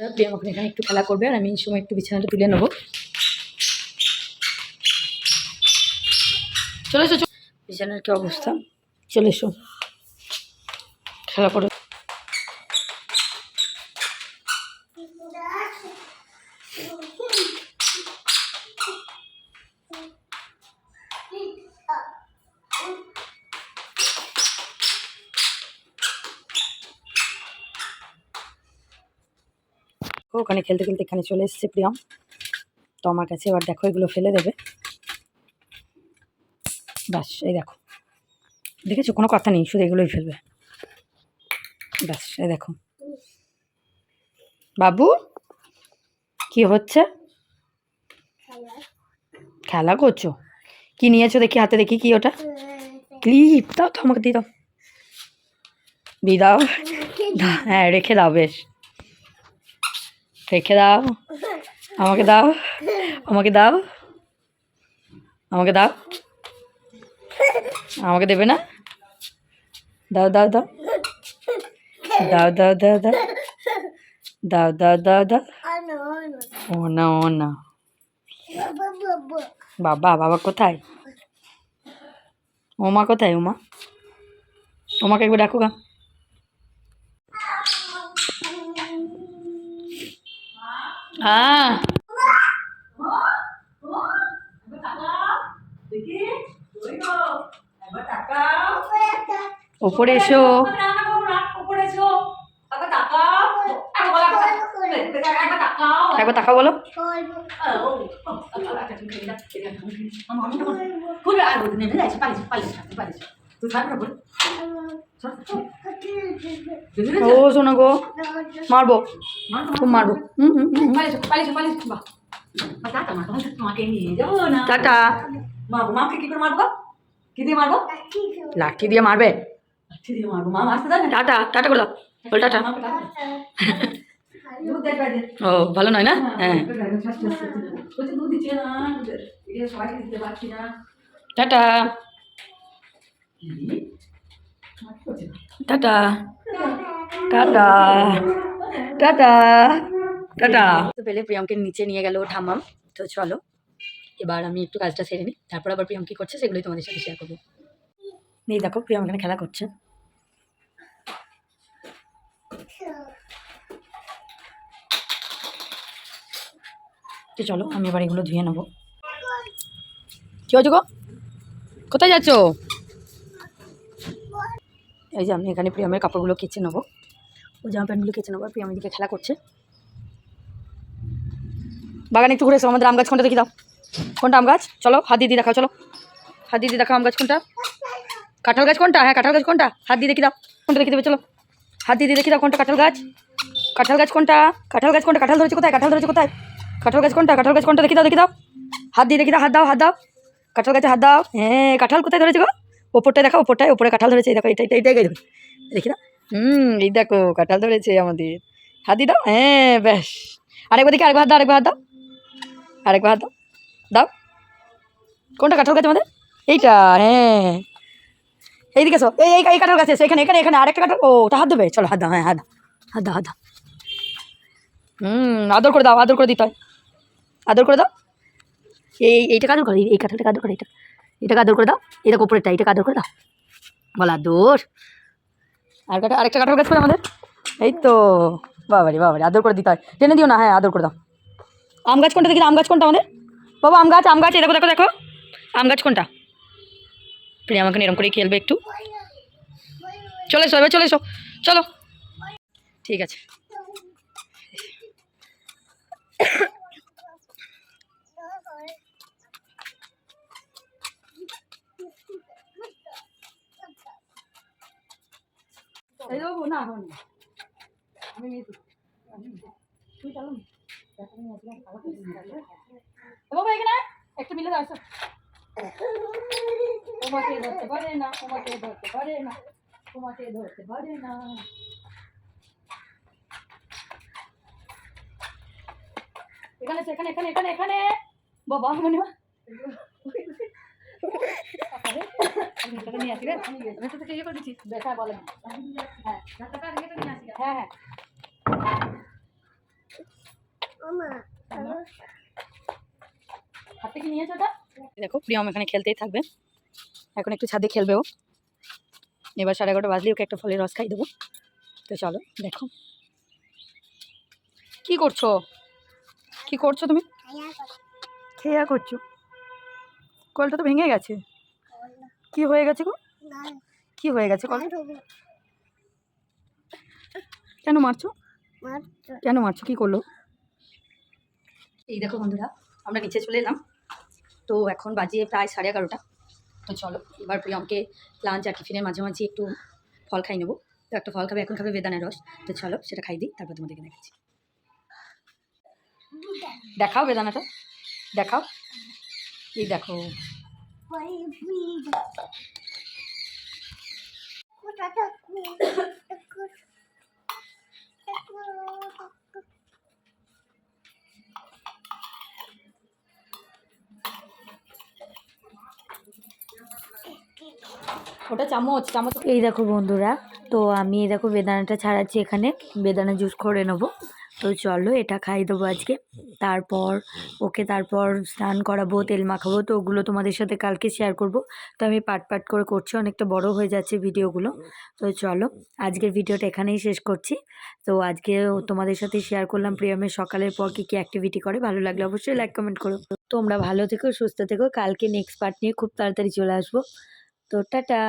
প্রিয়াম ওখানে এখানে একটু খেলা করবে, আর আমি এই সময় একটু বিছানাটা তুলে নেব। চলে এসো। বিছানার কি অবস্থা? চলে এসো। খেলা করো। ওখানে খেলতে খেলতে এখানে চলে এসেছে প্রিয়ম। তো আমার কাছে এবার দেখো এগুলো ফেলে দেবে। ব্যাস এই দেখো। দেখেছ? কোনো কথা নেই শুধু এগুলোই ফেলবে। ব্যাস এই দেখো। বাবু কি হচ্ছে? খেলা করছ? কি নিয়েছো দেখি হাতে দেখি কি ওটা? ক্লিপ দাও তো আমাকে দিয়ে দাও। দিয়ে দাও। হ্যাঁ রেখে দাও বেশ। রেখে দাও। আমাকে দাও। আমাকে দাও। আমাকে দাও। আমাকে দেবে না? দাও দাও দাও। দাও দাও দাও দাও। দাও দাও দাও দাও। ও না ও না। বাবা বাবা কোথায়? ওমা কোথায়, ওমা? ওমাকে একবার ডাকো গা। হ্যাঁ। ওপরে এসো। একবার তাকা বলো। খুলে আর নেমে যাইছে শোনো গো মারবো খুব মারবো টাটা লাঠি দিয়ে মারবে টাটা টাটা বলো বল টাটা ও ভালো নয় না হ্যাঁ tata tata. Tata. Tata. Tata. তো পেলে প্রিয়মকে নিচে নিয়ে গেল ঠাম্মাম। তো চলো এবার আমি একটু কাজটা সেরে নিই। তারপর আবার প্রিয়ম কী করছে সেগুলোই তোমাদের সাথে শেয়ার করব। নেই দেখো প্রিয়ম এখানে খেলা করছে। তো চলো আমি এবার এগুলো ধুয়ে নেব। কী হয়েছে গো? কোথায় যাচ্ছ? এই যে আমি এখানে প্রিয়মের কাপড়গুলো কেচে নেব। ও জামা প্যান্টগুলো কেচে নেব প্রিয়ম এদিকে খেলা করছে। বাগানে একটু ঘুরে আমাদের আম গাছ কোনটা দেখি দাও। কোনটা আম গাছ? চলো, হাত দিদি দেখাও, চলো। হাত দিদি দেখাও আম গাছ কোনটা। কাঁঠাল গাছ কোনটা? হ্যাঁ কাঁঠাল গাছ কোনটা? হাত দিয়ে দেখি দাও। কোনটা দেখি দেবে, চলো। হাত দিয়ে দেখি দাও কোনটা কাঁঠাল গাছ। কাঁঠাল গাছ কোনটা? কাঁঠাল গাছ কোনটা? কাঁঠাল ধরেছে কোথায়? কাঁঠাল ধরেছে কোথায়? কাঁঠাল গাছ কোনটা? কাঁঠাল গাছ কোনটা? দেখি দাও দেখি দাও। হাত দিয়ে দেখি দাও, হাত দাও হাত দাও। কাঁঠাল গাছে হাত দাও। হ্যাঁ কাঁঠাল কোথায় ধরেছে গো? ওপরটায় দেখো, ওপরটায় ওপরে কাঁঠাল ধরেছে, এই দেখো এটা এটা এইটাই দেখো দেখি দাও হুম, এই দেখো, কাঁঠাল ধরেছে আমাদের। হাত দাও? হ্যাঁ ব্যাস। আরেকবার দেখি, আরেকবার দাও আরেকবার দাও। আরেকবার দাও। দাও। কোনটা কাঁঠাল গাছ আমাদের? এইটা হ্যাঁ। এইদিকে এসো। এই এই এই কাঁঠাল গাছ এখানে এখানে এখানে, আরেকটা কাঁঠাল। ও তা হাত দেবে চলো, হাত দাও হ্যাঁ হাত দাও। হাত দাও হাত দাও। হুম, আদর করে দাও, আদর করে দিতে হয়। আদর করে দাও। এই এইটাকে আদর করে, এই কাঁঠালটাকে আদর করে এটা এটাকে আদর করে দাও, এটা উপরেরটা এটাকে আদর করে দাও। বলা দোষ। আর কাটা আরেকটা কাঁঠাল গাছ করে আমাদের। এই তো, বাবারি বাবারি, আদর করে দিতে হয়। টেনে দিও না হ্যাঁ আদর করে দাও। আম গাছ কোনটা দেখি? আম গাছ কোনটা আমাদের? বাবা, আম গাছ আম গাছ দেখো দেখো দেখো। আম গাছ কোনটা? প্রিয়া আমাকে এরকম করেই খেলবে একটু। চলে এসো, এবার চলে এসো। চলো। ঠিক আছে। এই দেবো না এখন। আমি নিয়ে। তুই চালো বাবা এখানে। একটু মিলে দাও। তোমাকে ধরতে পারে না তোমাকে ধরতে পারে না তোমাকে ধরতে পারে না এখানে এখানে এখানে এখানে এখানে বাবা মনে নিয়ে আসি রে। আমি তো ইয়ে করে দিচ্ছি। দেখা বলে না। হ্যাঁ হ্যাঁ হ্যাঁ। হাত থেকে নিয়েছো ওটা? দেখো প্রিয়ম এখানে খেলতেই থাকবে। এখন একটু ছাদে খেলবে ও। এবার সাড়ে এগারোটা বাজলে ওকে একটা ফলের রস খাই দেবো। তো চলো দেখো। কি করছ? কি করছ তুমি? খেয়া করছ। কলটা তো ভেঙে গেছে। কি হয়ে গেছে গো? কি হয়ে গেছে কল কেন মারছো? কেন মারছো? কি করল? এই দেখো বন্ধুরা আমরা নিচে চলে এলাম। তো এখন বাজিয়ে প্রায় সাড়ে এগারোটা। তো চলো এবার প্রিয়মকে লাঞ্চ আর টিফিনের মাঝে মাঝে একটু ফল খাই নেব। তো একটা ফল খাবে এখন খাবে বেদানের রস। তো চলো সেটা খাই দিই তারপর তোমাদেরকে দেখাচ্ছি। দেখাও বেদানাটা। দেখাও। এই দেখো ওটা চামচ চামচ। এই দেখো বন্ধুরা, তো আমি এই দেখো বেদানাটা ছাড়াচ্ছি এখানে। বেদানা জুস করে নেব। তো চলো এটা খাই দেবো আজকে। তারপর ওকে তারপর স্নান করাবো, তেল মাখাবো, তো ওগুলো তোমাদের সাথে কালকে শেয়ার করব। তো আমি পাট পাট করে করছি, অনেকটা বড় হয়ে যাচ্ছে ভিডিওগুলো তো চলো, আজকের ভিডিওটা এখানেই শেষ করছি। তো আজকে তোমাদের সাথে শেয়ার করলাম প্রিয়মের সকালের পর কী কী অ্যাক্টিভিটি করে, ভালো লাগলে অবশ্যই লাইক কমেন্ট করো। তোমরা ভালো থেকো, সুস্থ থেকো, কালকে নেক্সট পার্ট নিয়ে খুব তাড়াতাড়ি চলে আসব। তো টাটা।